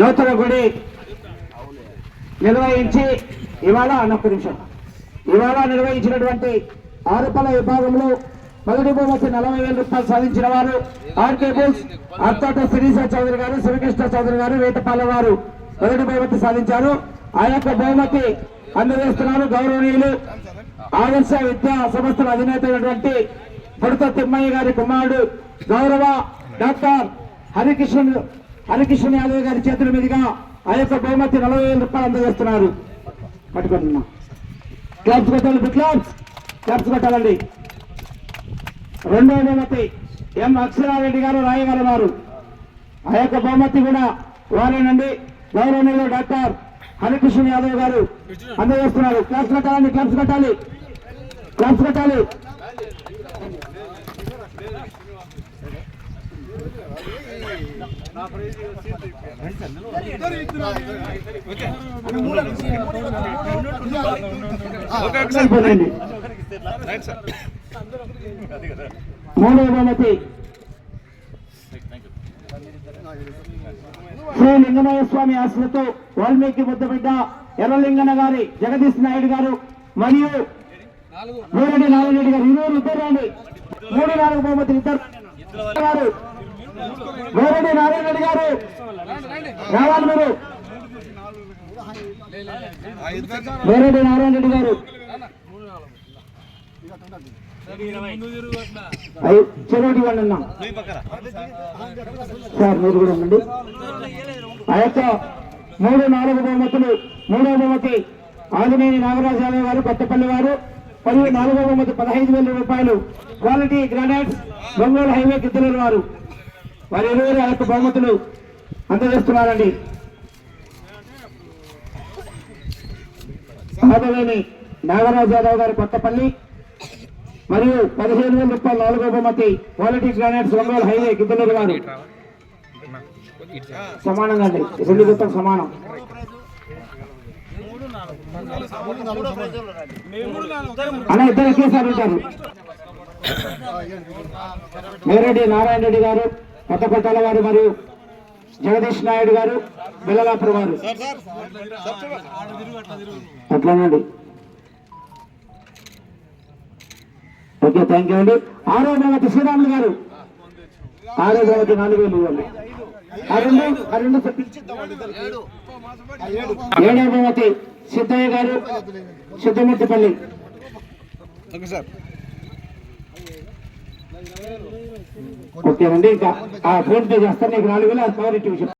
నూతన గుడి నిర్వహించి ఇవాళ అన్నొక్క నిమిషం. ఇవాళ నిర్వహించినటువంటి ఆరుపల విభాగంలో మొదటి బహుమతి నలభై వేల రూపాయలు సాధించిన వారు ఆర్కే బుల్స్ అత్తోట శిరీష చౌదరి గారు శివకృష్ణ చౌదరి గారు వేటపాల వారు మొదటి బహుమతి సాధించారు. ఆ యొక్క బహుమతి అందజేస్తున్నారు గౌరవనీయులు. ఆదర్శ విద్యా సంస్థల అధినేత అయినటువంటి బుడత తిమ్మయ్య గారి కుమారుడు గౌరవ డాక్టర్ హరికృష్ణ హరికృష్ణ యాదవ్ గారి చేతుల మీదుగా ఆ యొక్క బహుమతి నలభై వేల రూపాయలు అందజేస్తున్నారు. పట్టుకుంటున్నా క్లాప్స్ కొట్టాలి బిగ్ క్లాప్స్. క్లాప్స్ కొట్టాలండి. రెండవ బహుమతి ఎం అక్షరారెడ్డి గారు రాయగల ఆ యొక్క బహుమతి కూడా వారేనండి. గౌరవనీయులు డాక్టర్ హరికృష్ణ యాదవ్ గారు అందజేస్తున్నారు. క్లాప్స్ కట్టాలండి క్లాప్స్ కట్టాలి. క్లాప్స్ కట్టాలి. మూడవ బహుమతి శ్రీ లింగమయ్య స్వామి ఆశలతో వాల్మీకి ముద్దబిడ్డ ఎర్రలింగన్న గారి జగదీశ్ నాయుడు గారు మరియు మూడు నారాయణ గారు. ఇరువురు ఇద్దరు రండి. మూడు నాలుగు బహుమతి ఇద్దరు గారు మూరెడ్డి నారాయణ రెడ్డి గారు. రావాలి మీరు. మూరెడ్డి నారాయణ రెడ్డి గారు. అయ్యి చెరోటి ఇవ్వండి సార్ మీరు కూడా ఉండండి. ఆ యొక్క మూడు నాలుగు బహుమతులు మూడవ బహుమతి ఆంజనేయ నాగరాజు యాదవ్ గారు కొత్తపల్లి వారు మరియు నాలుగవ బహుమతి పదహైదు వేల రూపాయలు quality granites Ongole highway Giddalur వారు. వారి ఇరువురు ఆ యొక్క బహుమతులు అందజేస్తున్నారండి. ఆదవేని నాగరాజు యాదవ్ గారు కొత్తపల్లి మరియు పదిహేను వేల రూపాయల నాలుగో బహుమతి quality granites Ongole highway Giddalur garu. సమానంగా అండి. రెండు జతలు సమానం. అలా ఇద్దరు ఒకేసారి ఉంటారు. మేరెడ్డి నారాయణ రెడ్డి గారు కొత్తకొట్టాల వారు మరియు జగదీష్ నాయుడు గారు బెల్లలాపురం వారు. అట్లానండి ఓకే థ్యాంక్ యూ అండి. ఆరో భగవతి శ్రీరాములు గారు. ఆరో భగవతి నాలుగు వేలు ఇవ్వండి ఏడో భగవతి సిద్ధయ్య గారు సిద్ధమూర్తిపల్లి. ఓకే అండి ఇంకా ఫోన్ పే చేస్తాను నీకు నాలుగు వేలు ఆ పవర్ ఇటు